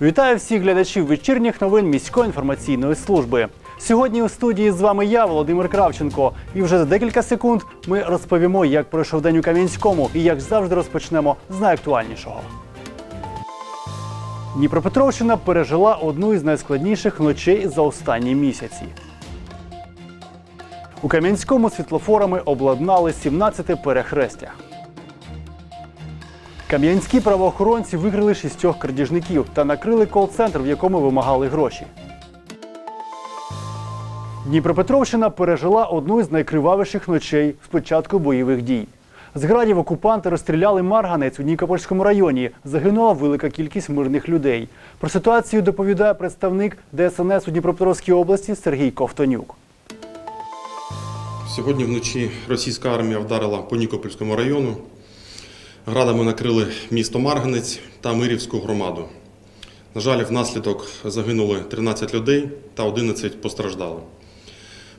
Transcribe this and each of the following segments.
Вітаю всіх глядачів вечірніх новин міської інформаційної служби. Сьогодні у студії з вами я, Володимир Кравченко. І вже за декілька секунд ми розповімо, як пройшов день у Кам'янському і як завжди розпочнемо з найактуальнішого. Дніпропетровщина пережила одну із найскладніших ночей за останні місяці. У Кам'янському світлофорами обладнали 17 перехрестя. Кам'янські правоохоронці викрили шістьох крадіжників та накрили кол-центр, в якому вимагали гроші. Дніпропетровщина пережила одну із найкривавіших ночей з початку бойових дій. З градів окупанти розстріляли марганець у Нікопольському районі. Загинула велика кількість мирних людей. Про ситуацію доповідає представник ДСНС у Дніпропетровській області Сергій Ковтонюк. Сьогодні вночі російська армія вдарила по Нікопольському району. Градами накрили місто Марганець та Мирівську громаду. На жаль, внаслідок загинули 13 людей та 11 постраждали.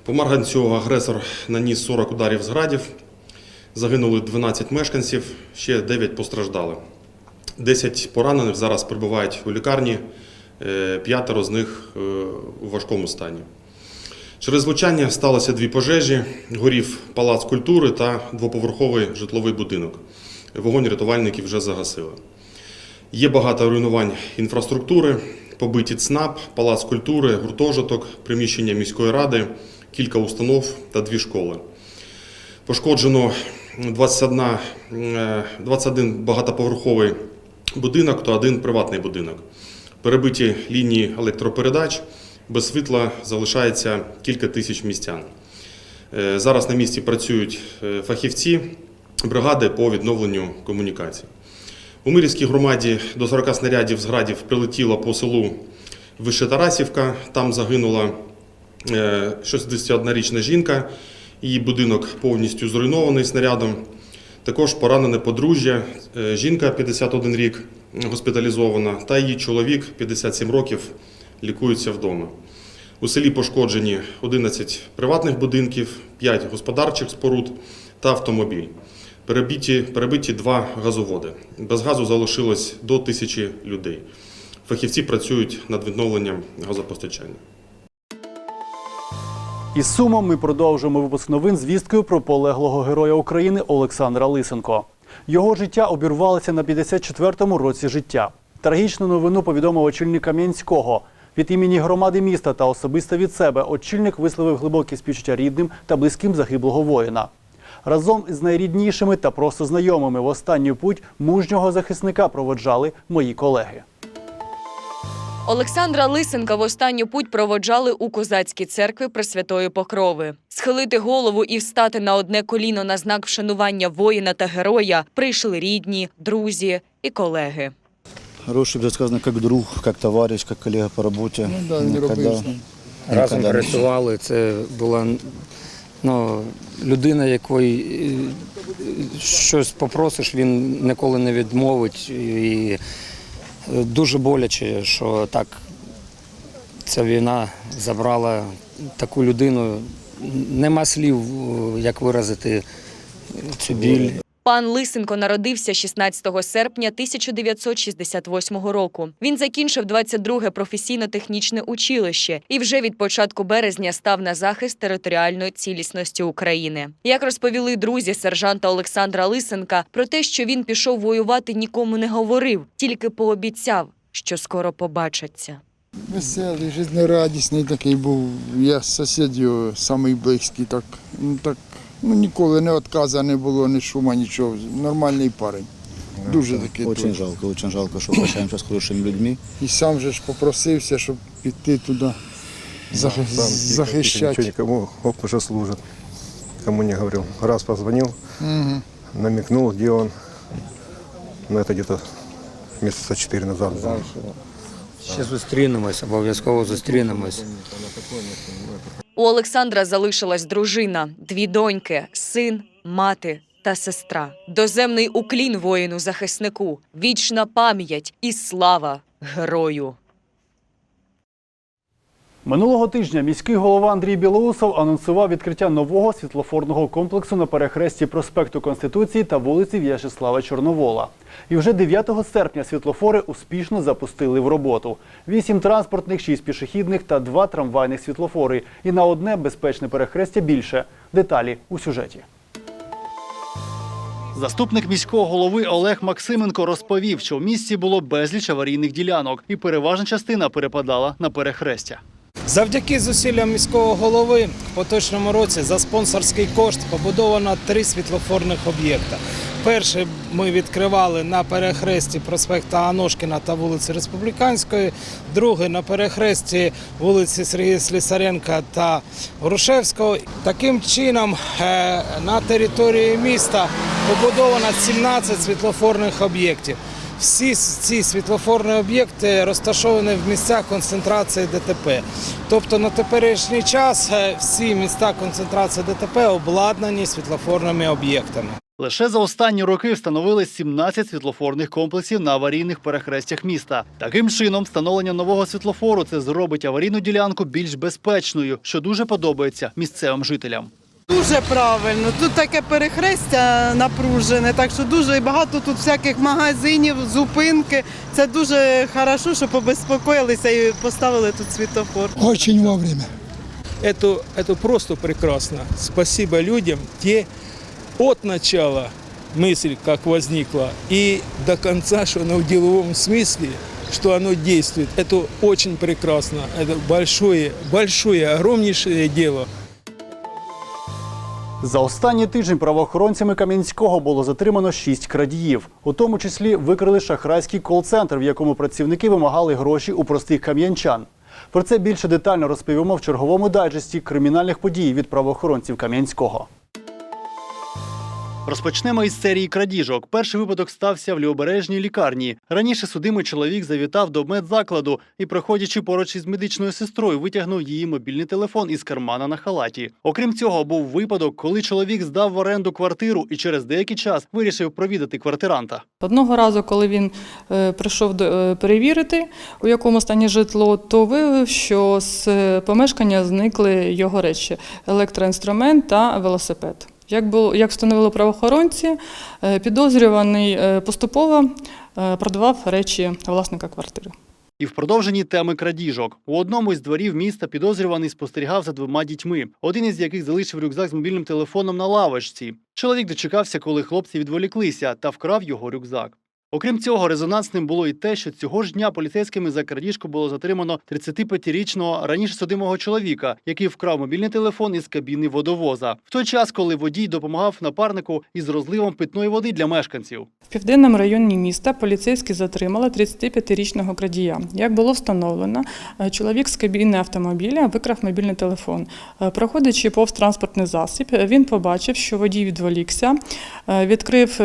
По Марганцю агресор наніс 40 ударів з градів. Загинули 12 мешканців, ще 9 постраждали. 10 поранених зараз перебувають у лікарні, е, п'ятеро з них е, у важкому стані. Через влучання сталося дві пожежі: горів палац культури та двоповерховий житловий будинок. Вогонь рятувальники вже загасили. Є багато руйнувань інфраструктури, побиті ЦНАП, палац культури, гуртожиток, приміщення міської ради, кілька установ та дві школи. Пошкоджено 21, е, 21 багатоповерховий будинок та один приватний будинок. Перебиті лінії електропередач, без світла залишається кілька тисяч містян. Е, Зараз на місці працюють е, фахівці бригади по відновленню комунікацій. У Мирівській громаді до 40 снарядів з градів прилетіло по селу Вище Тарасівка. Там загинула е, 61-річна жінка. Її будинок повністю зруйнований снарядом. Також поранене подружжя, е, жінка 51 рік госпіталізована, та її чоловік 57 років лікується вдома. У селі пошкоджені 11 приватних будинків, 5 господарчих споруд та автомобіль. Перебиті, перебиті два газоводи. Без газу залишилось до тисячі людей. Фахівці працюють над відновленням газопостачання. Із сумом ми продовжуємо випуск новин з вісткою про полеглого героя України Олександра Лисенко. Його життя обірвалося на 54-му році життя. Трагічну новину повідомив очільник Кам'янського. Від імені громади міста та особисто від себе очільник висловив глибокі співчуття рідним та близьким загиблого воїна. Разом із найріднішими та просто знайомими в останню путь мужнього захисника проводжали мої колеги. Олександра Лисенка в останню путь проводжали у козацькій церкві Пресвятої Покрови. Схилити голову і встати на одне коліно на знак вшанування воїна та героя прийшли рідні, друзі і колеги. Хороший, буде сказано, як друг, як товариш, як колега по роботі. Ну, да, разом працювали. Це була ну, людина, якої е, щось попросиш, він ніколи не відмовить. І дуже боляче, що так ця війна забрала таку людину. Нема слів, е, як виразити цю біль. Пан Лисенко народився 16 серпня 1968 року. Він закінчив 22-ге професійно-технічне училище і вже від початку березня став на захист територіальної цілісності України. Як розповіли друзі сержанта Олександра Лисенка, про те, що він пішов воювати, нікому не говорив, тільки пообіцяв, що скоро побачаться. Веселий, жизнерадісний такий був. Я сусід його самий близький, так, ну, так, ну ніколи не відказа не було, ні шума, нічого. Нормальний парень. Дуже такий. Очень жалко, очень жалко, що прощаємося з хорошими людьми. І сам же ж попросився, щоб піти туди зах... Сам захищати. Ничего никому, оп, уже служит. Кому не говорил. Раз позвонил, Угу. намекнул, где он. Но это где-то месяца четыре назад. Ще зустрінемось, обов'язково зустрінемось. У Олександра залишилась дружина, дві доньки, син, мати та сестра. Доземний уклін воїну захиснику, вічна пам'ять і слава герою. Минулого тижня міський голова Андрій Білоусов анонсував відкриття нового світлофорного комплексу на перехресті проспекту Конституції та вулиці В'ячеслава Чорновола. І вже 9 серпня світлофори успішно запустили в роботу. Вісім транспортних, шість пішохідних та два трамвайних світлофори. І на одне безпечне перехрестя більше. Деталі у сюжеті. Заступник міського голови Олег Максименко розповів, що в місті було безліч аварійних ділянок, і переважна частина перепадала на перехрестя. Завдяки зусиллям міського голови в поточному році за спонсорський кошт побудовано три світлофорних об'єкта. Перший ми відкривали на перехресті проспекта Аношкіна та вулиці Республіканської, другий на перехресті вулиці Сергія Слісаренка та Грушевського. Таким чином е, на території міста побудовано 17 світлофорних об'єктів. Всі ці світлофорні об'єкти розташовані в місцях концентрації ДТП. Тобто на теперішній час е, всі міста концентрації ДТП обладнані світлофорними об'єктами. Лише за останні роки встановили 17 світлофорних комплексів на аварійних перехрестях міста. Таким чином, встановлення нового світлофору це зробить аварійну ділянку більш безпечною, що дуже подобається місцевим жителям. Дуже правильно. Тут таке перехрестя напружене, так що дуже багато тут всяких магазинів, зупинки. Це дуже хорошо, що побезпокоїлися і поставили тут світофор. Очень вовремя. Это, это просто прекрасно. Спасибо людям, те от начала мысль как возникла и до конца, что оно в деловом смысле, что оно действует. Это очень прекрасно. Это большое, большое, огромнейшее дело. За останній тиждень правоохоронцями Кам'янського було затримано шість крадіїв. У тому числі викрили шахрайський кол-центр, в якому працівники вимагали гроші у простих кам'янчан. Про це більше детально розповімо в черговому дайджесті кримінальних подій від правоохоронців Кам'янського. Розпочнемо із серії крадіжок. Перший випадок стався в лівобережній лікарні. Раніше судимий чоловік завітав до медзакладу і, проходячи поруч із медичною сестрою, витягнув її мобільний телефон із кармана на халаті. Окрім цього, був випадок, коли чоловік здав в оренду квартиру і через деякий час вирішив провідати квартиранта. Одного разу, коли він е, прийшов е, перевірити, у якому стані житло, то виявив, що з е, помешкання зникли його речі: електроінструмент та велосипед. Як було як встановили правоохоронці, е, підозрюваний е, поступово е, продавав речі власника квартири. І в продовженні теми крадіжок у одному із дворів міста підозрюваний спостерігав за двома дітьми, один із яких залишив рюкзак з мобільним телефоном на лавочці. Чоловік дочекався, коли хлопці відволіклися, та вкрав його рюкзак. Окрім цього, резонансним було і те, що цього ж дня поліцейськими за крадіжку було затримано 35-річного раніше судимого чоловіка, який вкрав мобільний телефон із кабіни водовоза. В той час, коли водій допомагав напарнику із розливом питної води для мешканців. В південному районі міста поліцейські затримали 35-річного крадія. Як було встановлено, е, чоловік з кабіни автомобіля викрав мобільний телефон. Е, Проходячи повз транспортний засіб, він побачив, що водій відволікся, е, відкрив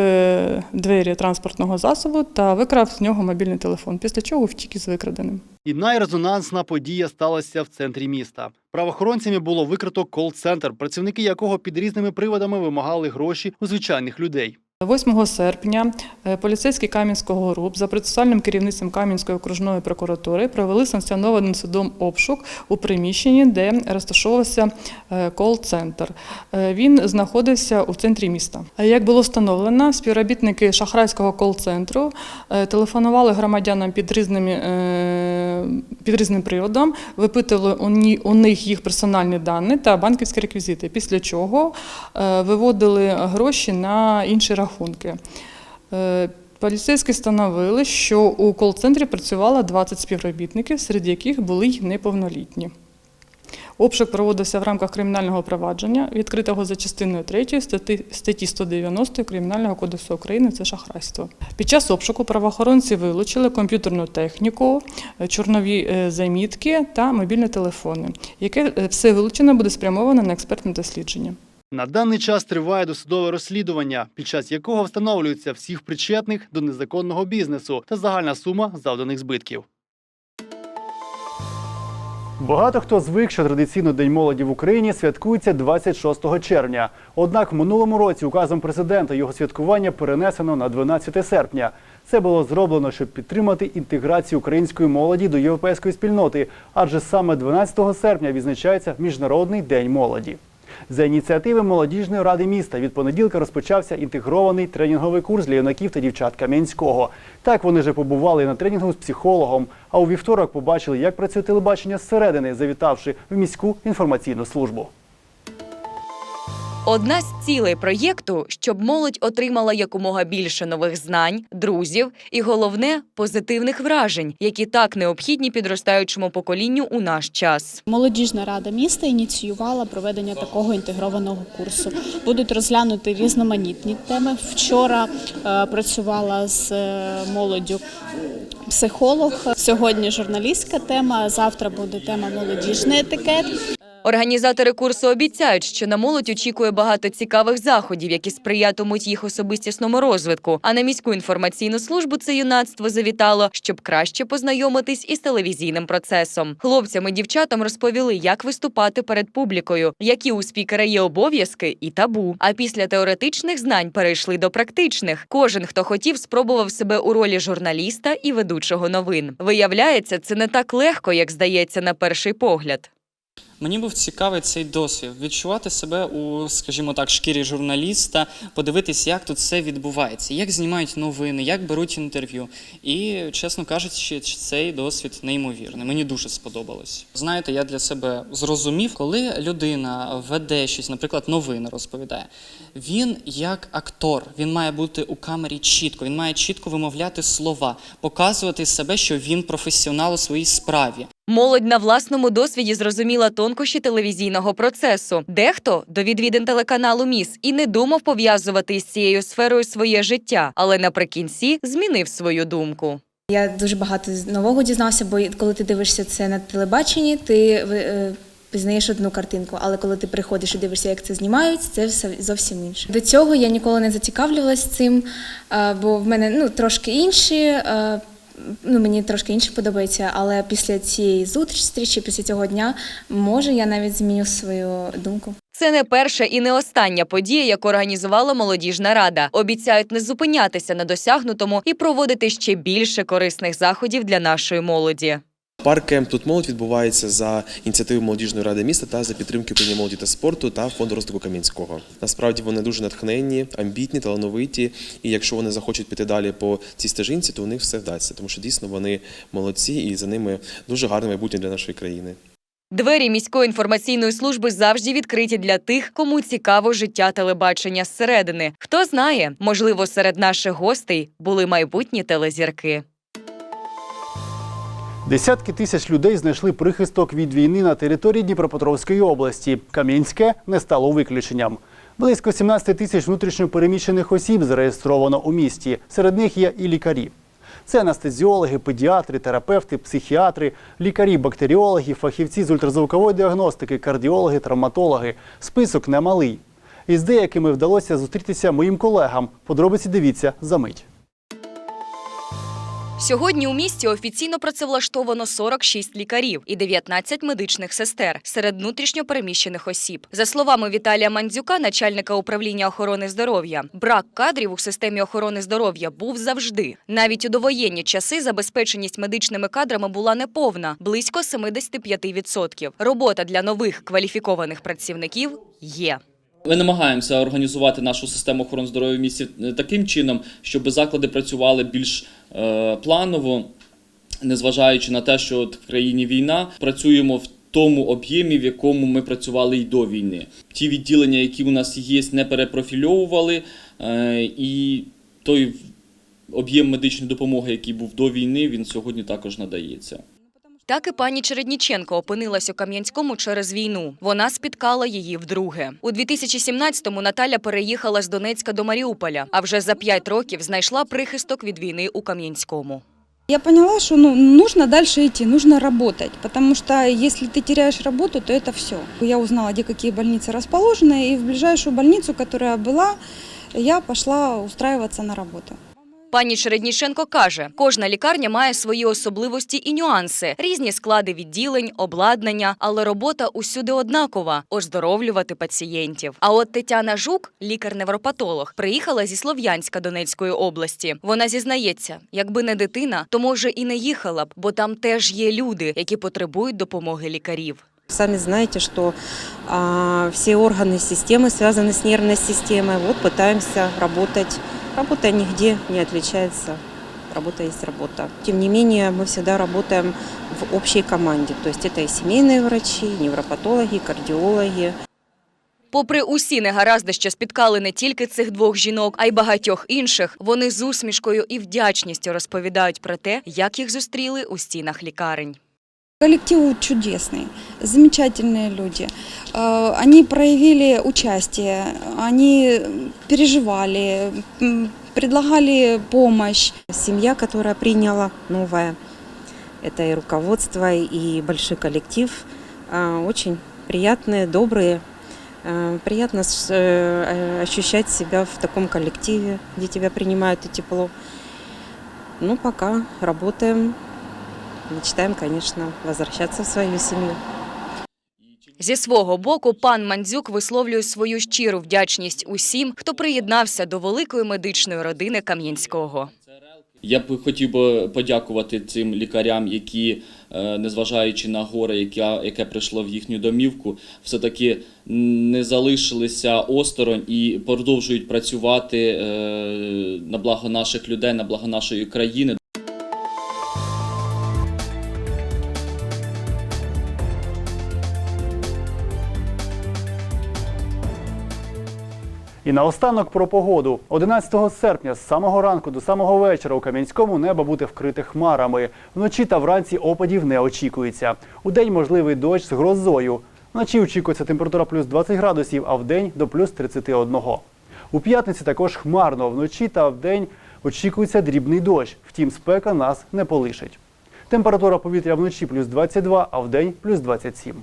двері транспортного засобу та викрав з нього мобільний телефон, після чого втік із викраденим. І найрезонансна подія сталася в центрі міста. Правоохоронцями було викрито кол-центр, працівники якого під різними приводами вимагали гроші у звичайних людей. 8 серпня е, поліцейський Кам'янського РУП за процесуальним керівництвом Кам'янської окружної прокуратури провели санкціонованим судом обшук у приміщенні, де розташовувався е, кол-центр. Е, Він знаходився у центрі міста. Як було встановлено, співробітники шахрайського кол-центру телефонували громадянам під різними під різним приводом, випитували у них їх персональні дані та банківські реквізити, після чого е, виводили гроші на інші рахунки. Е, Поліцейські встановили, що у кол-центрі працювало 20 співробітників, серед яких були й неповнолітні. Обшук проводився в рамках кримінального провадження, відкритого за частиною 3 статті, статті 190 Кримінального кодексу України це шахрайство. Під час обшуку правоохоронці вилучили комп'ютерну техніку, е, чорнові е, замітки та мобільні телефони, яке е, все вилучено буде спрямовано на експертне дослідження. На даний час триває досудове розслідування, під час якого встановлюється всіх причетних до незаконного бізнесу та загальна сума завданих збитків. Багато хто звик, що традиційно День молоді в Україні святкується 26 червня. Однак в минулому році указом президента його святкування перенесено на 12 серпня. Це було зроблено, щоб підтримати інтеграцію української молоді до європейської спільноти, адже саме 12 серпня відзначається Міжнародний день молоді. За ініціативи молодіжної ради міста від понеділка розпочався інтегрований тренінговий курс для юнаків та дівчат Кам'янського. Так вони вже побували на тренінгу з психологом. А у вівторок побачили, як працює телебачення зсередини, завітавши в міську інформаційну службу. Одна з цілей проєкту, щоб молодь отримала якомога більше нових знань, друзів і головне позитивних вражень, які так необхідні підростаючому поколінню у наш час. Молодіжна рада міста ініціювала проведення такого інтегрованого курсу. Будуть розглянути різноманітні теми. Вчора е, працювала з е, молоддю психолог. Сьогодні журналістська тема. Завтра буде тема молодіжний етикет. Організатори курсу обіцяють, що на молодь очікує багато цікавих заходів, які сприятимуть їх особистісному розвитку. А на міську інформаційну службу це юнацтво завітало, щоб краще познайомитись із телевізійним процесом. Хлопцям і дівчатам розповіли, як виступати перед публікою, які у спікера є обов'язки і табу. А після теоретичних знань перейшли до практичних. Кожен, хто хотів, спробував себе у ролі журналіста і ведучого новин. Виявляється, це не так легко, як здається на перший погляд. Мені був цікавий цей досвід відчувати себе у, скажімо так, шкірі журналіста, подивитись, як тут все відбувається, як знімають новини, як беруть інтерв'ю. І, чесно кажучи, цей досвід неймовірний. Мені дуже сподобалось. Знаєте, я для себе зрозумів, коли людина веде щось, наприклад, новини розповідає. Він як актор, він має бути у камері чітко, він має чітко вимовляти слова, показувати себе, що він професіонал у своїй справі. Молодь на власному досвіді зрозуміла тонкощі телевізійного процесу. Дехто до відвідин телеканалу Міс і не думав пов'язувати із цією сферою своє життя, але наприкінці змінив свою думку. Я дуже багато нового дізнався, бо коли ти дивишся це на телебаченні, ти е, пізнаєш одну картинку. Але коли ти приходиш і дивишся, як це знімають, це все зовсім інше. До цього я ніколи не зацікавлювалася цим, бо в мене ну трошки інші. Ну, мені трошки інше подобається, але після цієї зустрічі, після цього дня, може, я навіть зміню свою думку. Це не перша і не остання подія, яку організувала молодіжна рада. Обіцяють не зупинятися на досягнутому і проводити ще більше корисних заходів для нашої молоді. Парк Кемп тут молодь відбувається за ініціативи молодіжної ради міста та за підтримки управління молоді та спорту та фонду розвитку Кам'янського. Насправді вони дуже натхненні, амбітні, талановиті. І якщо вони захочуть піти далі по цій стежинці, то у них все вдасться, тому що дійсно вони молодці і за ними дуже гарне майбутнє для нашої країни. Двері міської інформаційної служби завжди відкриті для тих, кому цікаво життя телебачення зсередини. Хто знає, можливо, серед наших гостей були майбутні телезірки. Десятки тисяч людей знайшли прихисток від війни на території Дніпропетровської області. Кам'янське не стало виключенням. Близько 17 тисяч внутрішньопереміщених осіб зареєстровано у місті. Серед них є і лікарі. Це анестезіологи, педіатри, терапевти, психіатри, лікарі-бактеріологи, фахівці з ультразвукової діагностики, кардіологи, травматологи. Список немалий. І з деякими вдалося зустрітися моїм колегам. Подробиці дивіться за мить. Сьогодні у місті офіційно працевлаштовано 46 лікарів і 19 медичних сестер серед внутрішньопереміщених осіб. За словами Віталія Мандзюка, начальника управління охорони здоров'я, брак кадрів у системі охорони здоров'я був завжди. Навіть у довоєнні часи забезпеченість медичними кадрами була неповна близько 75%. Робота для нових кваліфікованих працівників є. Ми намагаємося організувати нашу систему охорони здоров'я в місті е, таким чином, щоб заклади працювали більш е, планово, незважаючи на те, що в країні війна, працюємо в тому об'ємі, в якому ми працювали й до війни. Ті відділення, які у нас є, не перепрофільовували, е, і той об'єм медичної допомоги, який був до війни, він сьогодні також надається. Так і пані Чередніченко опинилась у Кам'янському через війну. Вона спіткала її вдруге. У 2017-му Наталя переїхала з Донецька до Маріуполя, а вже за п'ять років знайшла прихисток від війни у Кам'янському. Я поняла, что ну, нужно дальше идти, нужно работать, потому что если ты теряешь работу, то это все. Я узнала, где какие больницы расположены, и в ближайшую больницу, которая была, я пошла устраиваться на работу. Пані Чередніченко каже, кожна лікарня має свої особливості і нюанси, різні склади відділень, обладнання, але робота усюди однакова оздоровлювати пацієнтів. А от Тетяна Жук, лікар-невропатолог, приїхала зі Слов'янська Донецької області. Вона зізнається, якби не дитина, то може і не їхала б, бо там теж є люди, які потребують допомоги лікарів. Сами знаете, что а, все органы системы связаны с нервной системой. Вот пытаемся работать. Работа нигде не отличается. Работа есть работа. Тем не менее, мы всегда работаем в общей команде. То есть это и семейные врачи, и невропатологи, и кардиологи. Попри усі негаразди, що спіткали не тільки цих двох жінок, а й багатьох інших, вони з усмішкою і вдячністю розповідають про те, як їх зустріли у стінах лікарень. Коллектив чудесный, замечательные люди. Э, Они проявили участие, они переживали, предлагали помощь. Семья, которая приняла новая, это и руководство, и большой коллектив. А, Очень приятные, добрые. А, Приятно э, ощущать себя в таком коллективе, где тебя принимают и тепло. Ну, пока работаем. Мечтаем, конечно, возвращаться в свою семью. Зі свого боку, пан Мандзюк висловлює свою щиру вдячність усім, хто приєднався до великої медичної родини Кам'янського. Я б хотів би подякувати цим лікарям, які, е, незважаючи на горе, яке, яке прийшло в їхню домівку, все-таки не залишилися осторонь і продовжують працювати е, на благо наших людей, на благо нашої країни. І наостанок про погоду. 11 серпня з самого ранку до самого вечора у Кам'янському небо буде вкрите хмарами. Вночі та вранці опадів не очікується. У день можливий дощ з грозою. Вночі очікується температура плюс 20 градусів, а в день до плюс 31. У п'ятниці також хмарно. Вночі та вдень очікується дрібний дощ. Втім, спека нас не полишить. Температура повітря вночі плюс 22, а вдень плюс 27.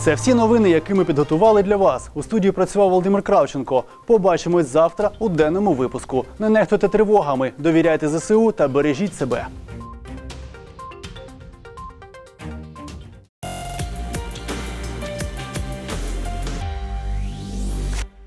Це всі новини, які ми підготували для вас. У студії працював Володимир Кравченко. Побачимось завтра у денному випуску. Не нехтуйте тривогами, довіряйте ЗСУ та бережіть себе.